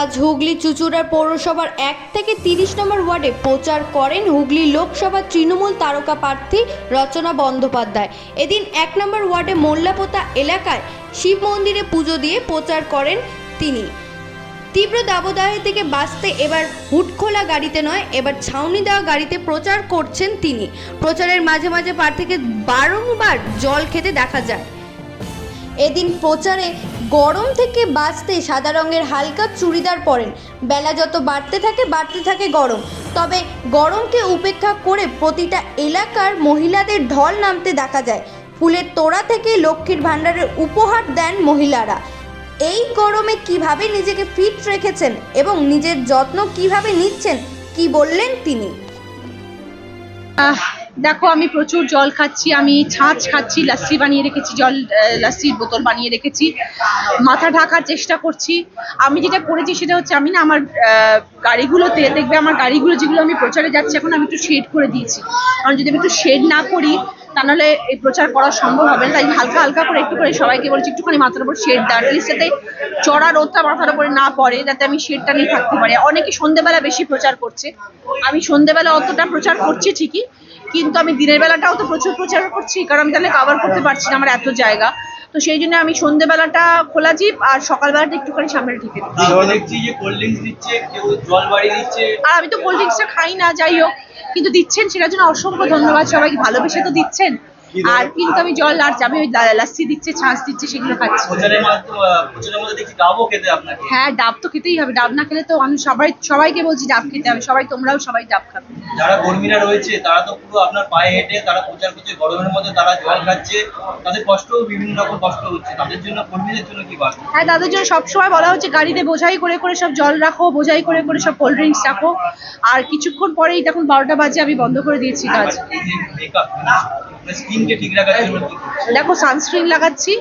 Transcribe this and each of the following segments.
আজ হুগলি চুচুড়ার পৌরসভার এক থেকে তিরিশ নম্বর ওয়ার্ডে প্রচার করেন হুগলি লোকসভা তৃণমূল তারকা প্রার্থী রচনা বন্দ্যোপাধ্যায়। এদিন এক নম্বর ওয়ার্ডে মোল্লাপোতা এলাকায় শিব মন্দিরে পুজো দিয়ে প্রচার করেন তিনি। তীব্র দাবদাহে থেকে বাঁচতে এবার হুটখোলা গাড়িতে নয়, এবার ছাউনি দেওয়া গাড়িতে প্রচার করছেন তিনি। প্রচারের মাঝে মাঝে প্রার্থীকে বারংবার জল খেতে দেখা যায়। এদিন প্রচারে গরম থেকে বাঁচতে সাদা রঙের হালকা চুড়িদার পরেন। বেলা যত বাড়তে থাকে বাড়তে থাকে গরম। তবে গরমকে উপেক্ষা করে প্রতিটা এলাকার মহিলাদের ঢল নামতে দেখা যায়। ফুলের তোড়া থেকে লক্ষ্মীর ভাণ্ডারের উপহার দেন মহিলারা। এই গরমে কীভাবে নিজেকে ফিট রেখেছেন এবং নিজের যত্ন কীভাবে নিচ্ছেন কি বললেন তিনি? আহ, দেখো আমি প্রচুর জল খাচ্ছি আমি ছাঁচ খাচ্ছি লাস্সি বানিয়ে রেখেছি জল আহ, লাস্সির বোতল বানিয়ে রেখেছি। মাথা ঢাকার চেষ্টা করছি। আমি যেটা করেছি সেটা হচ্ছে আমি না আমার গাড়িগুলোতে দেখবে আমার গাড়িগুলো যেগুলো আমি প্রচারে যাচ্ছি এখন আমি একটু শেড করে দিয়েছি। কারণ যদি আমি একটু শেড না করি তা নাহলে এই প্রচার করা সম্ভব হবে না। তাই হালকা হালকা করে একটু করে সবাইকে বলছি একটুখানি মাথার উপর শেড দেওয়ার প্লিজ যাতে চড়া রোদটা মাথার উপরে না পড়ে যাতে আমি শেডটা নিয়ে থাকতে পারি। অনেকে সন্ধেবেলা বেশি প্রচার করছে। আমি সন্ধেবেলা অতটা প্রচার করছি ঠিকই কিন্তু আমি দিনের বেলাটাও তো প্রচুর প্রচার করছি কারণ আমি তাহলে কাভার করতে পারছি না আমার এত জায়গা। তো সেই জন্য আমি সন্ধ্যেবেলাটা খোলা জিপ আর সকালবেলাটা একটুখানি সামনে ঢেকে আর আমি তো কোল্ড ড্রিঙ্কসটা খাই না যাই হোক। কিন্তু দিচ্ছেন সেটার জন্য অসংখ্য ধন্যবাদ সবাইকে। ভালোবেসে তো দিচ্ছেন। আর কিন্তু আমি জল আর আমি ওই লাস্সি দিচ্ছে ছাঁচ দিচ্ছে সেগুলো খাচ্ছি। হ্যাঁ ডাব তো খেতেই হবে। ডাব না খেলে তো আমি সবাই সবাইকে বলছি ডাব খেতে হবে। সবাই তোমরাও সবাই ডাব খাবে। যারা কর্মীরা রয়েছে তারা তো পুরো আপনার পায়ে হেঁটে তারা প্রচার করছে গরমের মধ্যে তারা জল খাচ্ছে। তাদের কষ্ট বিভিন্ন রকম কষ্ট হচ্ছে। তাদের জন্য কর্মীদের জন্য কি বার্তা? হ্যাঁ তাদের জন্য সবসময় বলা হচ্ছে গাড়িতে বোঝাই করে করে সব জল রাখো বোঝাই করে করে সব কোল্ড ড্রিঙ্কস রাখো। আর কিছুক্ষণ পরেই তখন বারোটা বাজে আমি বন্ধ করে দিয়েছি কাজ। এই যে মেকআপ স্কিনকে ঠিক রাখার জন্য? দেখো সানস্ক্রিন লাগাচ্ছি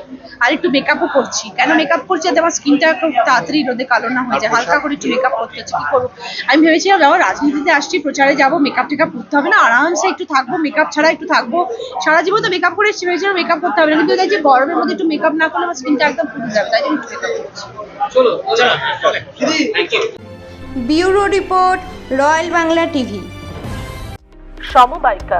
আর একটু মেকআপও করছি। কেন মেকআপ করছি? যাতে আমার স্কিনটা খুব তাড়াতাড়ি রোদে কালো না হয়ে যায়। হালকা করে একটু মেকআপ করতে হচ্ছে। কি করব? আমি ভেবেছিলাম যাব রাজনীতিতে আসছি প্রচারে যাব মেকআপ টেকআপ করতে হবে না আরামসে একটু থাকব মেকআপ ছাড়া একটু থাকব। সারা জীবন তো মেকআপ করে এসেছি ভেবেছিলাম মেকআপ করতে হবে না। কিন্তু দেখছি গরমের মধ্যে একটু মেকআপ না করলে আমার স্কিনটা একদম ফুটে যাবে। তাই জন্য একটু মেকআপ করছি। Bureau report Royal Bangla TV. সমবায়িকা।